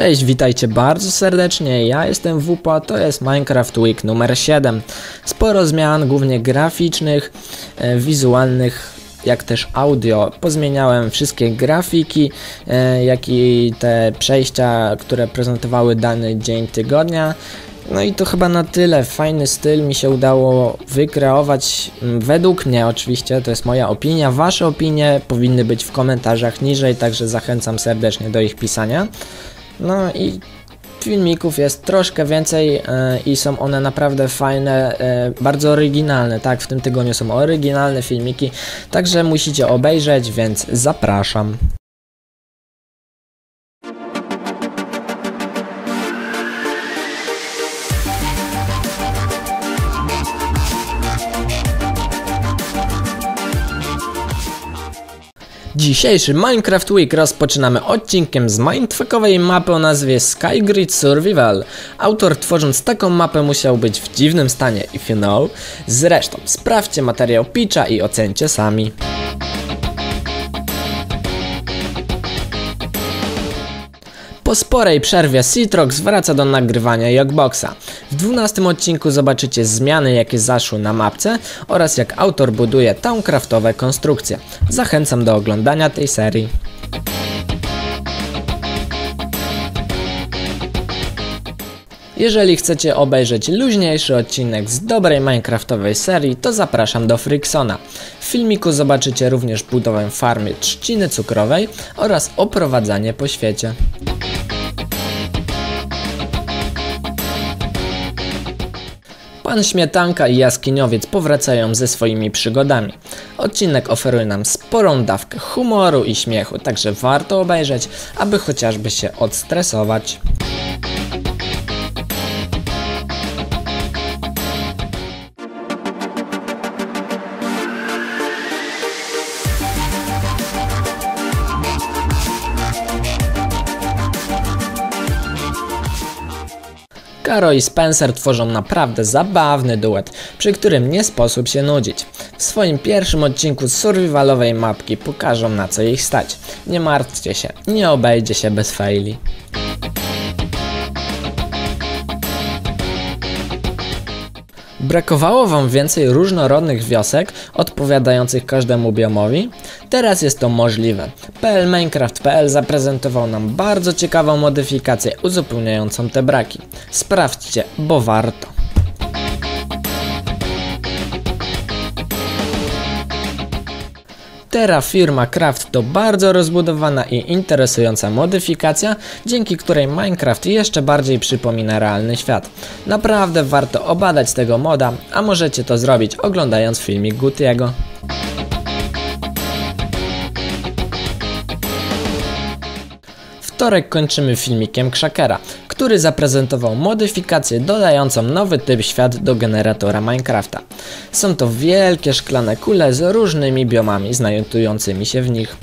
Cześć, witajcie bardzo serdecznie, ja jestem WUPA, to jest Minecraft Week numer 7. Sporo zmian, głównie graficznych, e, wizualnych, jak też audio. Pozmieniałem wszystkie grafiki, e, jak i te przejścia, które prezentowały dany dzień tygodnia. No i to chyba na tyle. Fajny styl mi się udało wykreować. mm, Według mnie oczywiście, to jest moja opinia. Wasze opinie powinny być w komentarzach niżej, także zachęcam serdecznie do ich pisania. No i filmików jest troszkę więcej e, i są one naprawdę fajne, e, bardzo oryginalne. Tak, w tym tygodniu są oryginalne filmiki, także musicie obejrzeć, więc zapraszam. Dzisiejszy Minecraft Week rozpoczynamy odcinkiem z mindfuckowej mapy o nazwie Skygrid Survival. Autor tworząc taką mapę musiał być w dziwnym stanie, if you know. Zresztą, sprawdźcie materiał Pitcha i ocencie sami. Po sporej przerwie Citrox wraca do nagrywania Jogboxa. W 12 odcinku zobaczycie zmiany jakie zaszły na mapce oraz jak autor buduje towncraftowe konstrukcje. Zachęcam do oglądania tej serii. Jeżeli chcecie obejrzeć luźniejszy odcinek z dobrej Minecraftowej serii, to zapraszam do Fricksona. W filmiku zobaczycie również budowę farmy trzciny cukrowej oraz oprowadzanie po świecie. Pan Śmietanka i Jaskiniowiec powracają ze swoimi przygodami. Odcinek oferuje nam sporą dawkę humoru i śmiechu, także warto obejrzeć, aby chociażby się odstresować. Karo i Spencer tworzą naprawdę zabawny duet, przy którym nie sposób się nudzić. W swoim pierwszym odcinku survivalowej mapki pokażą na co ich stać. Nie martwcie się, nie obejdzie się bez faili. Brakowało Wam więcej różnorodnych wiosek odpowiadających każdemu biomowi? Teraz jest to możliwe. PL Minecraft.pl zaprezentował nam bardzo ciekawą modyfikację uzupełniającą te braki. Sprawdźcie, bo warto. Terra Firma Craft to bardzo rozbudowana i interesująca modyfikacja, dzięki której Minecraft jeszcze bardziej przypomina realny świat. Naprawdę warto obadać tego moda, a możecie to zrobić oglądając filmik Gutiego. Wtorek kończymy filmikiem Krzakera, który zaprezentował modyfikację dodającą nowy typ świat do generatora Minecrafta. Są to wielkie szklane kule z różnymi biomami znajdującymi się w nich.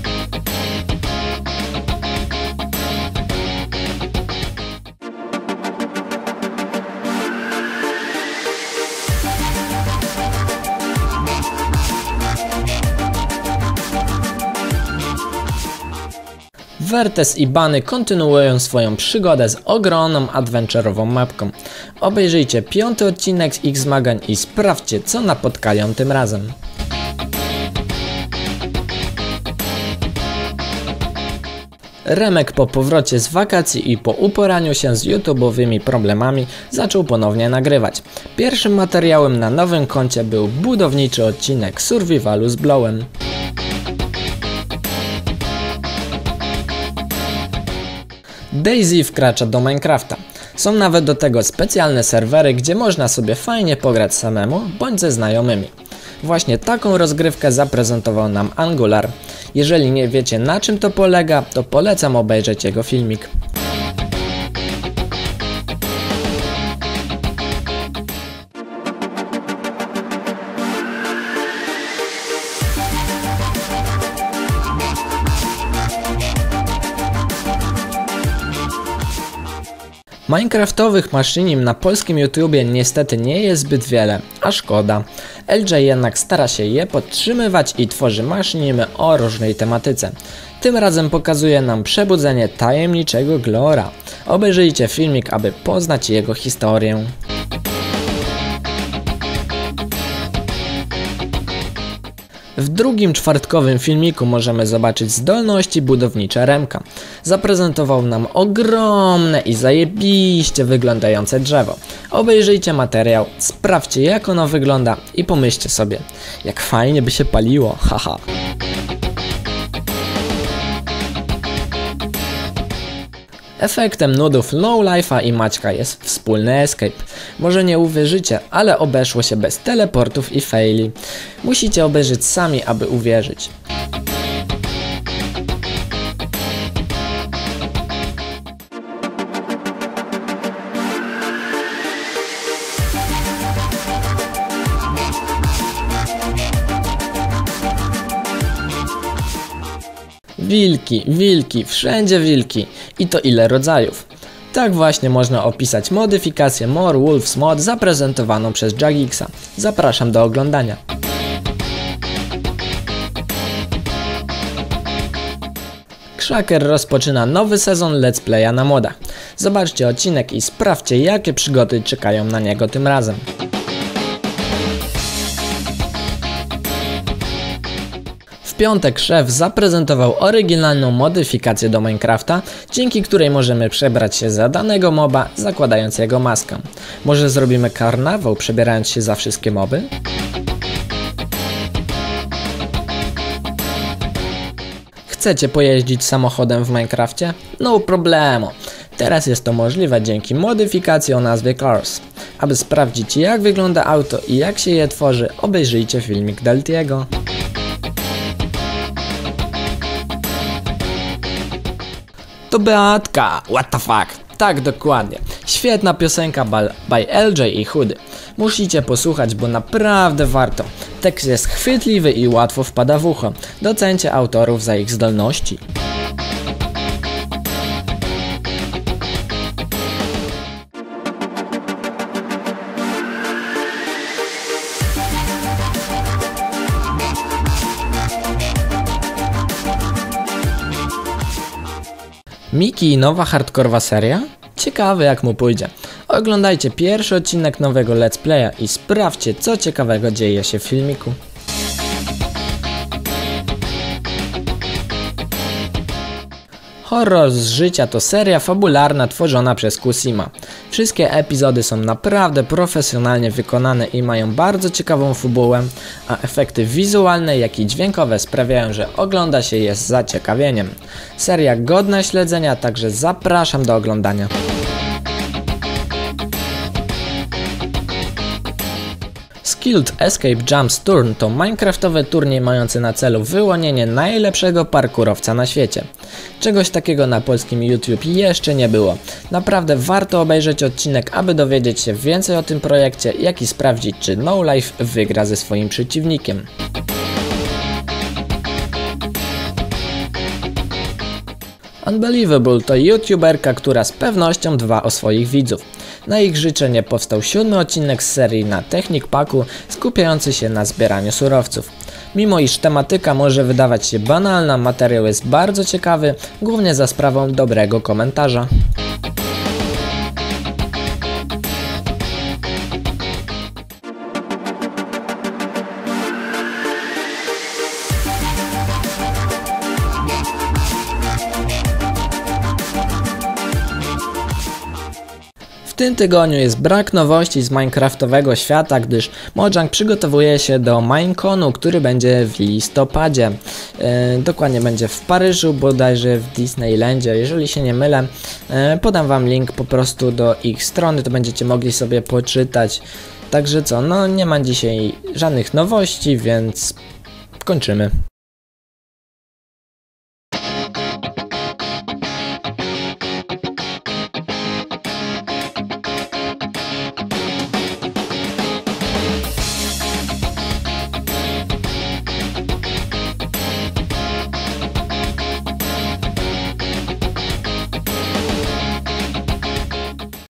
Vertes i Bany kontynuują swoją przygodę z ogromną adventure'ową mapką. Obejrzyjcie piąty odcinek z ich zmagań i sprawdźcie co napotkają tym razem. Remek po powrocie z wakacji i po uporaniu się z YouTube'owymi problemami zaczął ponownie nagrywać. Pierwszym materiałem na nowym koncie był budowniczy odcinek Survivalu z Blowem. Daisy wkracza do Minecrafta. Są nawet do tego specjalne serwery, gdzie można sobie fajnie pograć samemu bądź ze znajomymi. Właśnie taką rozgrywkę zaprezentował nam Angular. Jeżeli nie wiecie na czym to polega, to polecam obejrzeć jego filmik. Minecraftowych maszynim na polskim YouTubie niestety nie jest zbyt wiele, a szkoda. LJ jednak stara się je podtrzymywać i tworzy maszynimy o różnej tematyce. Tym razem pokazuje nam przebudzenie tajemniczego Glora. Obejrzyjcie filmik, aby poznać jego historię. W drugim czwartkowym filmiku możemy zobaczyć zdolności budownicze Remka. Zaprezentował nam ogromne i zajebiście wyglądające drzewo. Obejrzyjcie materiał, sprawdźcie jak ono wygląda i pomyślcie sobie, jak fajnie by się paliło, haha. Efektem nudów Low Life'a i Maćka jest wspólny escape. Może nie uwierzycie, ale obeszło się bez teleportów i faili. Musicie obejrzeć sami, aby uwierzyć. Wilki, wilki, wszędzie wilki. I to ile rodzajów. Tak właśnie można opisać modyfikację More Wolves Mod zaprezentowaną przez Jagixa. Zapraszam do oglądania. Krzaker rozpoczyna nowy sezon Let's Playa na modach. Zobaczcie odcinek i sprawdźcie jakie przygody czekają na niego tym razem. Piątek szef zaprezentował oryginalną modyfikację do Minecrafta, dzięki której możemy przebrać się za danego moba, zakładając jego maskę. Może zrobimy karnawał, przebierając się za wszystkie moby? Chcecie pojeździć samochodem w Minecrafcie? No problemu. Teraz jest to możliwe dzięki modyfikacji o nazwie Cars. Aby sprawdzić jak wygląda auto i jak się je tworzy, obejrzyjcie filmik Deltiego. To Beatka, what the fuck? Tak, dokładnie. Świetna piosenka by, LJ i Chudy. Musicie posłuchać, bo naprawdę warto. Tekst jest chwytliwy i łatwo wpada w ucho. Docencie autorów za ich zdolności. Miki nowa hardkorowa seria? Ciekawe jak mu pójdzie. Oglądajcie pierwszy odcinek nowego Let's Playa i sprawdźcie co ciekawego dzieje się w filmiku. Horror z życia to seria fabularna tworzona przez Kusima. Wszystkie epizody są naprawdę profesjonalnie wykonane i mają bardzo ciekawą fabułę, a efekty wizualne jak i dźwiękowe sprawiają, że ogląda się je z zaciekawieniem. Seria godna śledzenia, także zapraszam do oglądania. Skilled Escape Jumps Turn to minecraftowy turniej mający na celu wyłonienie najlepszego parkurowca na świecie. Czegoś takiego na polskim YouTube jeszcze nie było. Naprawdę warto obejrzeć odcinek, aby dowiedzieć się więcej o tym projekcie, jak i sprawdzić czy No Life wygra ze swoim przeciwnikiem. Unbelievable to youtuberka, która z pewnością dba o swoich widzów. Na ich życzenie powstał siódmy odcinek z serii na Technik Paku skupiający się na zbieraniu surowców. Mimo iż tematyka może wydawać się banalna, materiał jest bardzo ciekawy, głównie za sprawą dobrego komentarza. Tym tygodniu jest brak nowości z Minecraftowego świata, gdyż Mojang przygotowuje się do Mineconu, który będzie w listopadzie. E, dokładnie będzie w Paryżu, bodajże w Disneylandzie, jeżeli się nie mylę. E, podam wam link po prostu do ich strony, to będziecie mogli sobie poczytać. Także co, no nie ma dzisiaj żadnych nowości, więc kończymy.